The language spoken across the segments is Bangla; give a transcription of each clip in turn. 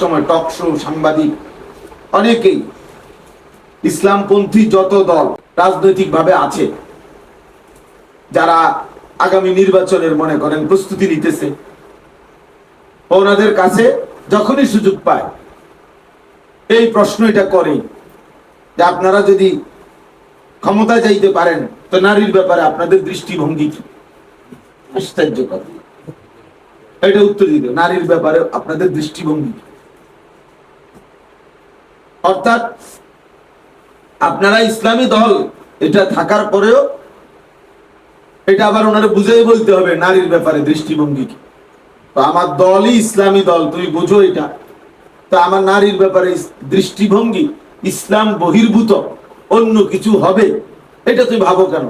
সময় টক শো, সাংবাদিক, অনেকেই ইসলামপন্থী যত দল রাজনৈতিকভাবে আছে, যারা আগামী নির্বাচনের মনে করেন প্রস্তুতি নিতেছে, ওনাদের কাছে যখনই সুযোগ পায়, এই প্রশ্ন এটা করে যে আপনারা যদি ক্ষমতা যাইতে পারেন, তো নারীর ব্যাপারে আপনাদের দৃষ্টিভঙ্গি কি আশ্চর্য কথা এটা উত্তর দিতে নারীর ব্যাপারে আপনাদের দৃষ্টিভঙ্গি কি? অর্থাৎ আপনারা ইসলামী দল, এটা থাকার পরেও এটা আবার ওনারা বুঝেই বলতে হবে নারীর ব্যাপারে দৃষ্টিভঙ্গি কি। তো আমার দলই ইসলামী দল, তুমি বুঝো এটা। তো আমার নারীর ব্যাপারে দৃষ্টিভঙ্গি, ইসলাম বহির্ভূত, অন্য কিছু হবে? এটা তুমি ভাবো কেন?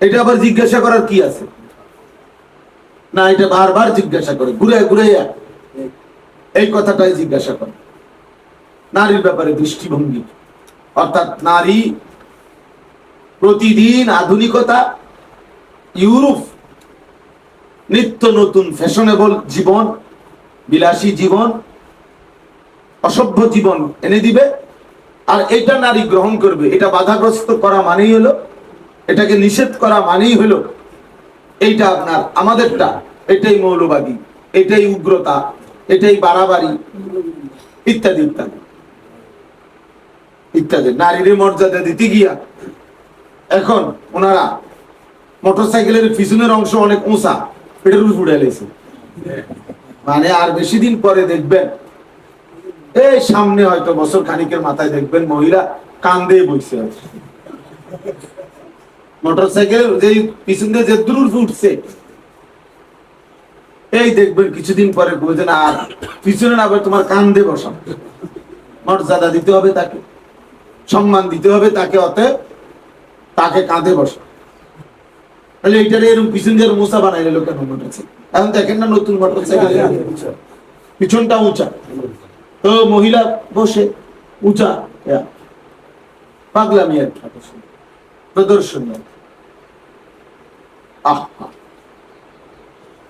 এটা আবার জিজ্ঞাসা করার কি আছে? না, এটা বারবার জিজ্ঞাসা করে, ঘুরে ঘুরে এই কথাটাই জিজ্ঞাসা করে। নারীর ব্যাপারে দৃষ্টিভঙ্গি। অর্থাৎ নারী প্রতিদিন আধুনিকতা, ইউরোপ, নিত্য নতুন ফ্যাশনেবল জীবন, বিলাসী জীবন, অসভ্য জীবন এনে দিবে, আর এটা নারী গ্রহণ করবে। এটা বাধাগ্রস্ত করা মানেই হলো, এটাকে নিষেধ করা মানেই হলো, এইটা আপনার আমাদেরটা, এটাই মৌলবাদী, এটাই উগ্রতা, এটাই বাড়াবাড়ি, ইত্যাদি ইত্যাদি। ইত্যাদি। নারীর মর্যাদা দিতে গিয়া এখন ওনারা মোটরসাইকেলের পিছনের অংশ অনেক উঁচা উপর উঠে লেছে মানে আর বেশি দিন পরে দেখবেন, এই সামনে হয়তো বছর খানিকের মাথায় দেখবেন মহিলা কান্দে বইছে। আছে মোটরসাইকেল যে পিছন দিয়ে যে দূর উঠছে, এই দেখবেন কিছুদিন পরে বলছেন আর পিছনে না তোমার কান্দে বসা মর্যাদা দিতে হবে তাকে। সম্মান দিতে হবে তাকে অতএব তাকে কাঁধে বসা। তাহলে এইটারে এরকম পিছন দিয়ে মোসা বানাই নিল কেন এখন দেখেন না নতুন মোটরসাইকেল পিছনটা উঁচা। তো মহিলা বসে, উঁচা পাগলামি আর প্রদর্শন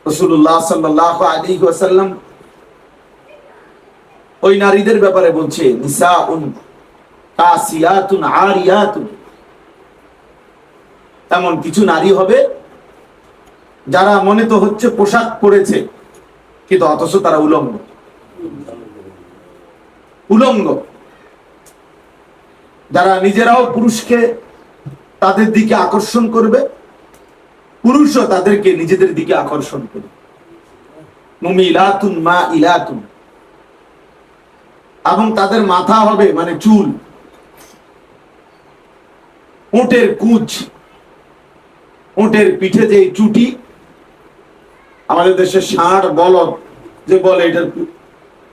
রসুল্লাহ সাল্লাহ আলী ওই নারীদের ব্যাপারে বলছে নিসা উন কাসিয়াতুন, আরিয়াতুন। এমন কিছু নারী হবে যারা মনে তো হচ্ছে পোশাক পরেছে, কিন্তু অথচ তারা উলঙ্গ। উলঙ্গ। যারা নিজেরাও পুরুষকে তাদের দিকে আকর্ষণ করবে, পুরুষও তাদেরকে নিজেদের দিকে আকর্ষণ করবে। মুমিলাতুন মা ইলাতুন এবং তাদের মাথা হবে মানে চুল। উটের কুচ, উটের পিঠে যে চুটি, আমাদের দেশে ষাঁড় বলদ যে বলে এটার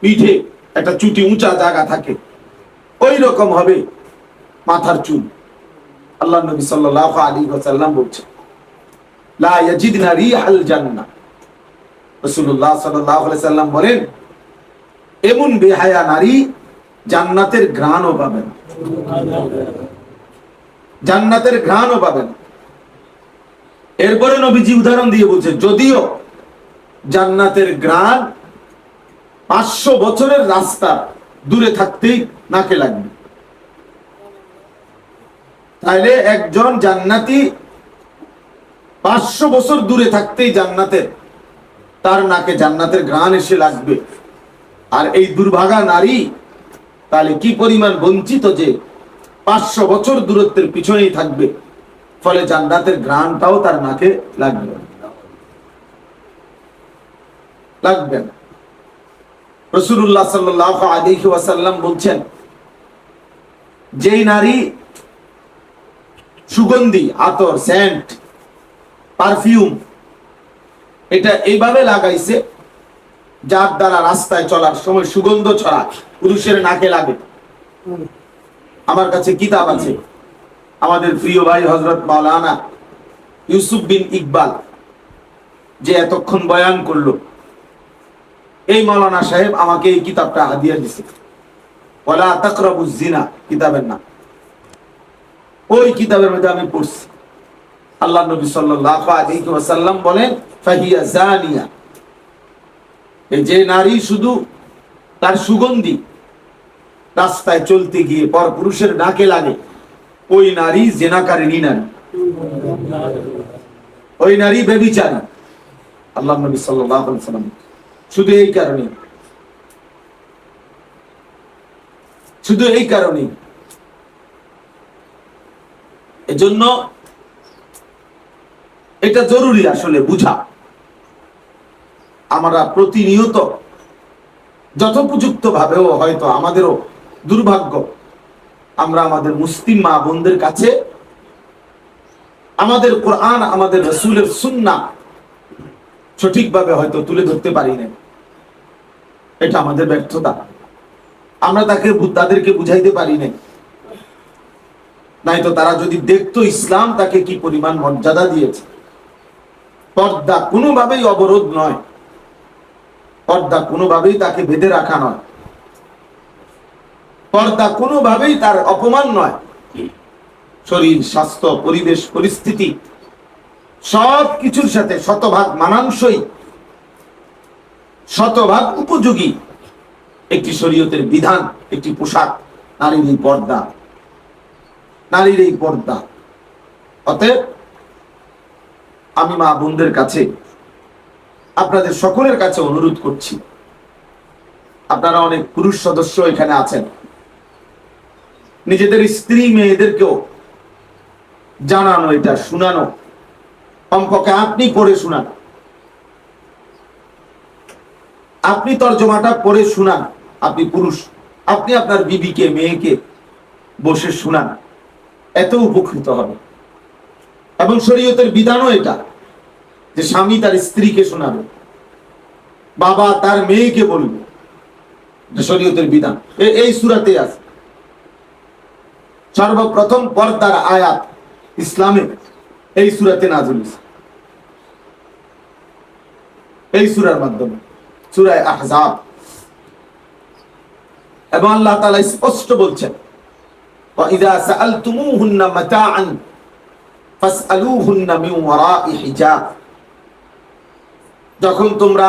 পিঠে একটা চুটি উঁচা জায়গা থাকে, ওই রকম হবে মাথার চুল। আল্লাহ নবী সাল্লাল্লাহু আলাইহি ওয়াসাল্লাম বলছেন, লা ইয়াজিদনা রিহাল জান্নাহ। রাসূলুল্লাহ সাল্লাল্লাহু আলাইহি সাল্লাম বলেন, এমন বেহায়া নারী জান্নাতের ঘ্রাণও পাবেন জান্নাতের ঘ্রাণও পাবেন। এরপরে নবীজি উদাহরণ দিয়ে বলছে যদিও জান্নাতের গ্রাণ পাঁচশো বছরের রাস্তা দূরে থাকতেই নাকে লাগবে। তাহলে একজন জান্নাতি পাঁচশো বছর দূরে থাকতেই জান্নাতের, তার নাকে জান্নাতের গ্রাণ এসে লাগবে। আর এই দুর্ভাগা নারী তাহলে কি পরিমাণ বঞ্চিত যে পাঁচশো বছর দূরত্বের পিছনেই থাকবে। ফলে জান্নাতের গ্রাণটাও তার নাকে লাগবে। না। লাগবে না। রসুল্লাহ সাল্লাহ আলাইহি ওয়াসাল্লাম বলছেন, যেই নারী সুগন্ধি, আতর সেন্ট পারফিউম, এটা এইভাবে লাগাইছে, যার দ্বারা রাস্তায় চলার সময় সুগন্ধ ছড়া পুরুষের নাকে লাগে। আমার কাছে কিতাব আছে। আমাদের প্রিয় ভাই হজরত মাওলানা ইউসুফ বিন ইকবাল যে এতক্ষণ বয়ান করল। এই মাওলানা সাহেব আমাকে এই কিতাবটা হাদিয়া দিছে। কিতাবের নাম। ওই কিতাবের মধ্যে আমি পড়ছি। আল্লাহ নবী সাল্লাল্লাহু আলাইহি বলেন, ফাহিয়া জানিয়া। যে নারী শুধু তার সুগন্ধি রাস্তায় চলতে গিয়ে পর পুরুষের নাকে লাগে। ওই নারী জেনাকারিনী নারী ওই নারী বেবিচারী। আল্লাহ নবী সাল্লাম শুধু এই কারণে। শুধু এই কারণে। এজন্য এটা জরুরি আসলে বুঝা। আমরা প্রতিনিয়ত যথোপযুক্ত ভাবেও হয়তো আমাদেরও দুর্ভাগ্য। আমরা আমাদের মুসলিম মা বোনদের কাছে আমাদের কোরআন, আমাদের রসুলের সুন্না সঠিকভাবে হয়তো তুলে ধরতে পারি না এটা আমাদের ব্যর্থতা। আমরা তাকে তাদেরকে বুঝাইতে পারি নাই। নাই তো তারা যদি দেখতো ইসলাম তাকে কি পরিমাণ মর্যাদা দিয়েছে। পর্দা কোনোভাবেই অবরোধ নয়। পর্দা কোনোভাবেই তাকে বেঁধে রাখা নয়। পর্দা কোনোভাবেই তার অপমান নয়। শরীর, স্বাস্থ্য, পরিবেশ, পরিস্থিতি সব কিছুর সাথে শতভাগ মানানসই, শতভাগ উপযোগী। একটি শরীয়তের বিধান, একটি পোশাক, নারীর এই পর্দা। নারীর এই পর্দা। অতএব আমি মা বোনদের কাছে, আপনাদের সকলের কাছে অনুরোধ করছি। আপনারা অনেক পুরুষ সদস্য এখানে আছেন। নিজেদের স্ত্রী মেয়েদেরকেও জানানো এটা, শোনানো। কমপক্ষে আপনি পড়ে শোনান। আপনি তর্জমাটা পড়ে শোনান। আপনি পুরুষ, আপনি আপনার বিবিকে, মেয়েকে বসে শোনান। এত উপকৃত হবে এবং শরীয়তের বিধানও এটা যে স্বামী তার স্ত্রীকে শোনাবে, বাবা তার মেয়েকে বলবে। শরীয়তের বিধান। এই সুরাতে আছে। সর্বপ্রথম পর্দার আয়াত ইসলামে এই সুরাতে নাজুল হয়েছে। এই সুরার মাধ্যমে সুরায় আহজাব এবং আল্লাহ তাআলা স্পষ্ট বলছেন وَإِذَا سَأَلْتُمُوهُنَّ مَتَاعًا فَاسْأَلُوهُنَّ مِنْ وَرَاءِ حِجَابٍ যখন তোমরা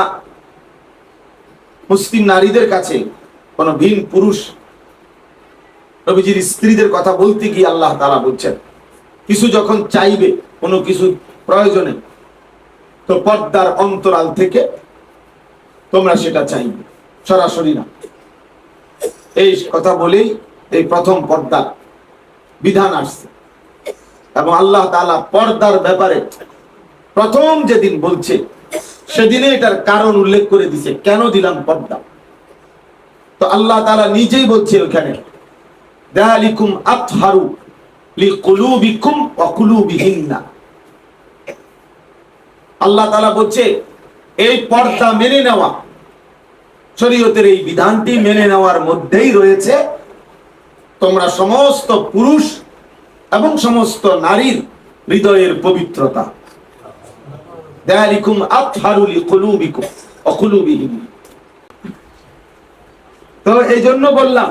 মুসলিম নারীদের কাছে কোন ভিন পুরুষ নবীজির স্ত্রীদের কথা বলতে গিয়ে আল্লাহ তাআলা বলছেন কিছু যখন চাইবে, কোনো কিছু প্রয়োজনে, তো পর্দার অন্তরাল থেকে তোমরা সেটা চাইবে, সরাসরি না। এই কথা বলেই এই প্রথম পর্দার বিধান আসছে। এবং আল্লাহ তালা পর্দার ব্যাপারে প্রথম যেদিন বলছে, সেদিনে এটার কারণ উল্লেখ করে দিছে, কেন দিলাম পর্দা? তো আল্লাহ তালা নিজেই বলছে ওখানে আল্লাহ বলছে, এই পর্দা মেনে নেওয়া, শরীয়তের এই বিধানটি মেনে নেওয়ার মধ্যেই রয়েছে, তোমরা সমস্ত পুরুষ এবং সমস্ত নারীর হৃদয়ের পবিত্রতা। দালিকুম আতহারু লিকুলুবিকুম ওয়া তো এই জন্য বললাম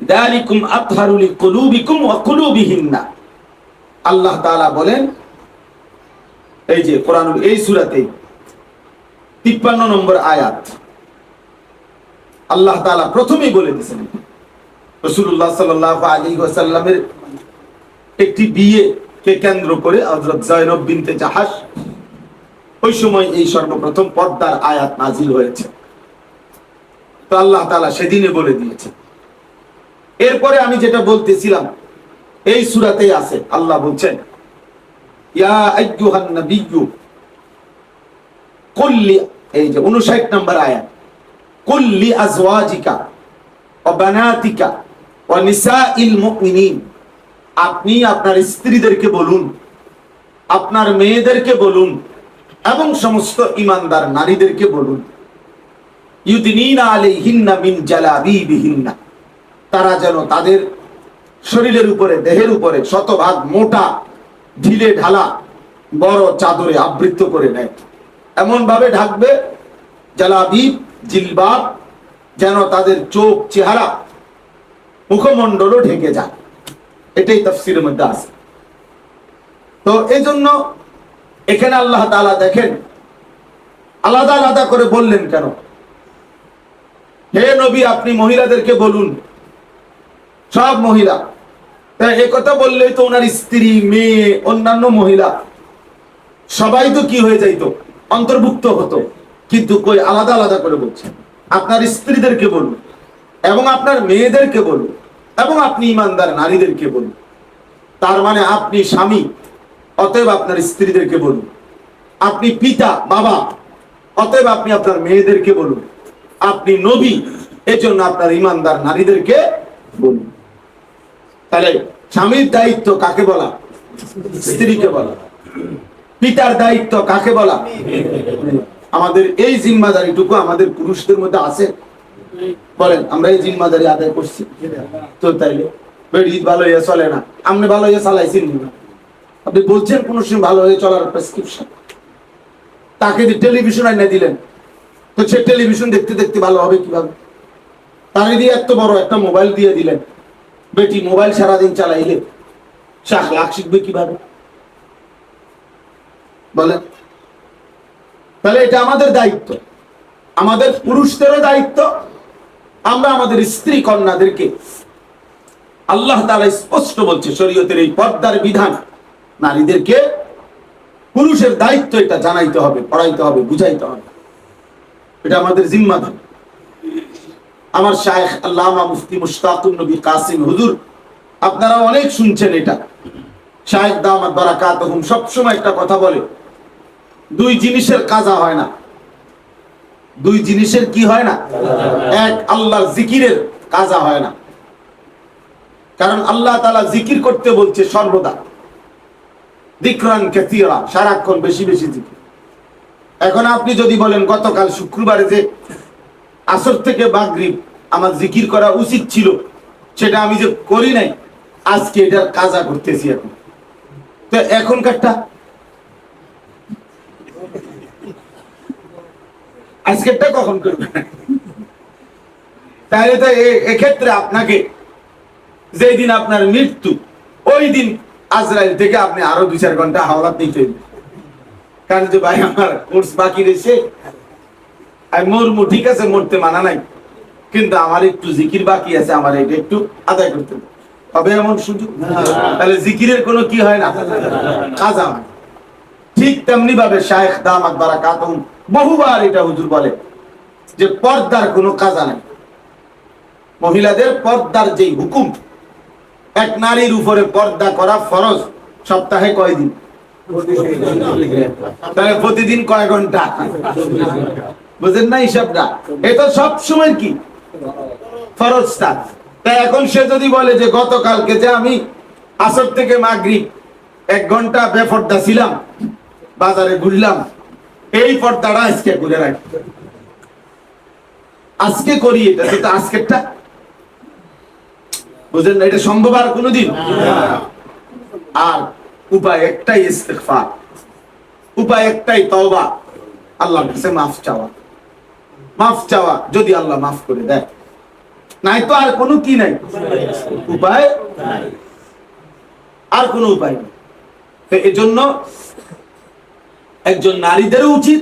দালিকুম আতহারু লিকুলুবিকুম ওয়া কুলুবিহিন্না। আল্লাহ বলেন, এই যে কোরআনুল, এই সূরাতে 53 নম্বর আয়াত, আল্লাহ প্রথমেই বলে দিয়েছেন একটি বিয়ে কে কেন্দ্র করে হযরত জায়নব বিনতে ওই সময় এই সর্বপ্রথম পর্দার আয়াত নাজিল হয়েছে। তো আল্লাহ তাআলা সেদিনে বলে দিয়েছে এরপরে আমি যেটা বলতেছিলাম, এই সূরাতেই আছে, আল্লাহ বলছেন এই যে 59 নম্বর আয়াত কুল্লি আজওয়াজিকা ওয়া নিসাইল মুমিনিন, আপনি আপনার স্ত্রীদেরকে বলুন, আপনার মেয়েদেরকে বলুন, এবং সমস্ত ইমানদার নারীদেরকে বলুন, ইউদিনিনা আলাইহিন্না মিন জালাবিবিহিন্না তারা যেন তাদের শরীরের উপরে, দেহের উপরে শতভাগ মোটা ঢিলে ঢালা বড় চাদরে আবৃত করে নেয়। এমন ভাবে ঢাকবে জালাবিব জিলবাব, যেন তাদের চোখ, চেহারা মুখমণ্ডলও ঢেকে যায়। এটাই তফসিরের মধ্যে আছে। তো এই জন্য এখানে আল্লাহ তাআলা দেখেন, আলাদা আলাদা করে বললেন কেন? হে নবী, আপনি মহিলাদেরকে বলুন সব মহিলা। এ কথা বললেই তো ওনার স্ত্রী, মেয়ে, অন্যান্য মহিলা। সবাই তো কি হয়ে যাইতো? অন্তর্ভুক্ত হতো। কিন্তু কই, আলাদা আলাদা করে বলছেন আপনার স্ত্রীদেরকে বলুন, এবং আপনার মেয়েদেরকে বলুন, এবং আপনি ইমানদার নারীদেরকে বলুন। তার মানে আপনি স্বামী, অতএব আপনার স্ত্রীদেরকে বলুন। আপনি পিতা, বাবা, অতএব আপনি আপনার মেয়েদেরকে বলুন। আপনি নবী, এজন্য আপনার ইমানদার নারীদেরকে বলুন। তাহলে স্বামীর দায়িত্ব কাকে বলা? স্ত্রীকে বলা। পিতার দায়িত্ব কাকে বলা? আমাদের এই জিম্মাদারিটুকু আমাদের পুরুষদের মধ্যে আছে। বলেন, আমরা এই জিম্মাদারি আদায় করছি। তো তাইলে বেড়ি ভালো হয়ে চলে না। আপনি ভালো হয়ে চালাইছেন না আপনি বলছেন কোন সময় ভালো হয়ে চলার প্রেসক্রিপশন তাকে টেলিভিশন আইনা দিলেন, তো সে টেলিভিশন দেখতে দেখতে ভালো হবে কীভাবে? তারে দিয়ে এত বড় একটা মোবাইল দিয়ে দিলেন। বেটি মোবাইল সারাদিন চালাইলে সে লাখ শিখবে কীভাবে? বলেন। তাহলে এটা আমাদের দায়িত্ব। আমাদের পুরুষদেরও দায়িত্ব। আমরা আমাদের স্ত্রী কন্যাদেরকে আল্লাহ তাআলা স্পষ্ট বলছে শরীয়তের এই পর্দার বিধান। নারীদেরকে পুরুষের দায়িত্ব এটা জানাইতে হবে, পড়াইতে হবে, বুঝাইতে হবে। এটা আমাদের জিম্মাদার। আমার শায়েখ আল্লামা মুফতি মুশতাকুন নবী কাসিম হুজুর, আপনারা অনেক শুনছেন এটা। শায়েখ দামাত বারাকাতুহুম সবসময় একটা কথা বলে, দুই জিনিসের কাজা হয় না। দুই জিনিসের কি হয় না? এক, আল্লাহর জিকিরের কাজা হয় না। কারণ আল্লাহ তাআলা জিকির করতে বলছে সর্বদা। দিকরান কাসীরা, সারাক্ষণ বেশি বেশি জিকির। এখন আপনি যদি বলেন গতকাল শুক্রবারে যে আসর থেকে মাগরিব আমার জিকির করা উচিত ছিল, সেটা আমি যে করি নাই, আজকে এটার কাজা করতেছি এখন। তো এখনকারটা? আজকেরটা কখন করবে তাহলে তো এক্ষেত্রে আপনাকে যেই দিন আপনার মৃত্যু, ওই দিন আজরাইল থেকে আপনি আরও দুই চার ঘণ্টা হাওলাত নিতে। কারণ যে ভাই, আমার কোর্স বাকি রয়েছে আমি মরমু ঠিক আছে, মরতে মানা নাই। কিন্তু আমার একটু জিকির বাকি আছে, আমার এটা একটু আদায় করতে। হবে। এমন সুযোগ? তাহলে জিকিরের কোনো কি হয় না? কাজা হয়। ঠিক তেমনি ভাবে শায়েখ দামাত বারাকাতুহুম বহুবার এটা হুজুর বলে যে পর্দার কোনো কাজা নাই। মহিলাদের পর্দার যেই হুকুম, এক নারীর উপরে পর্দা করা ফরজ সপ্তাহে কয় দিন তাহলে প্রতিদিন কয় ঘণ্টা? বুঝেন না হিসাবটা এটা সব সময় কি? ফরজটা তাই এখন সে যদি বলে যে গতকালকে যে আমি আসর থেকে মাগরিব এক ঘণ্টা বেফর্দা ছিলাম, বাজারে ঘুরলাম, এই পর্দাটা আজকে করে রাখি। আজকে করি এটা তো আজকেরটা? বুঝলেন না, এটা সম্ভব আর কোনোদিন? আর উপায় একটাই ইস্তেগফার, উপায় একটাই তওবা, আল্লাহর কাছে মাফ চাওয়া। মাফ চাওয়া যদি আল্লাহ মাফ করে দেয়। নাই তো আর কোনো কি নাই? উপায় আর কোনো উপায় নেই। তো এজন্য একজন নারীদেরও উচিত।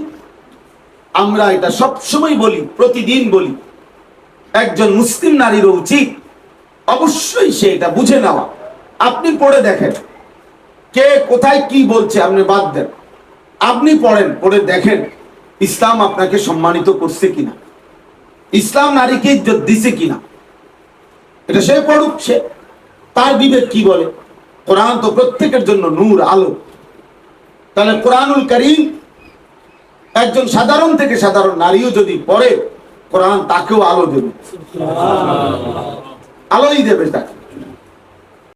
আমরা এটা সব সময় বলি, প্রতিদিন বলি। একজন মুসলিম নারীরও উচিত অবশ্যই সে এটা বুঝে নেওয়া। আপনি পড়ে দেখেন। কে কোথায় কি বলছে আপনি বাদ দেন। আপনি পড়েন, পড়ে দেখেন। ইসলাম আপনাকে সম্মানিত করছে কিনা? ইসলাম নারীকে ইজ্জত দিছে কিনা? এটা সে পড়ুক, সে তার বিবেক কি বলে? কোরআন তো প্রত্যেকের জন্য নূর, আলো। তাহলে কোরআনুল করিম একজন সাধারণ থেকে সাধারণ নারীও যদি পড়ে, কোরআন তাকেও আলো দেবে। আলোই দেবে তাকে।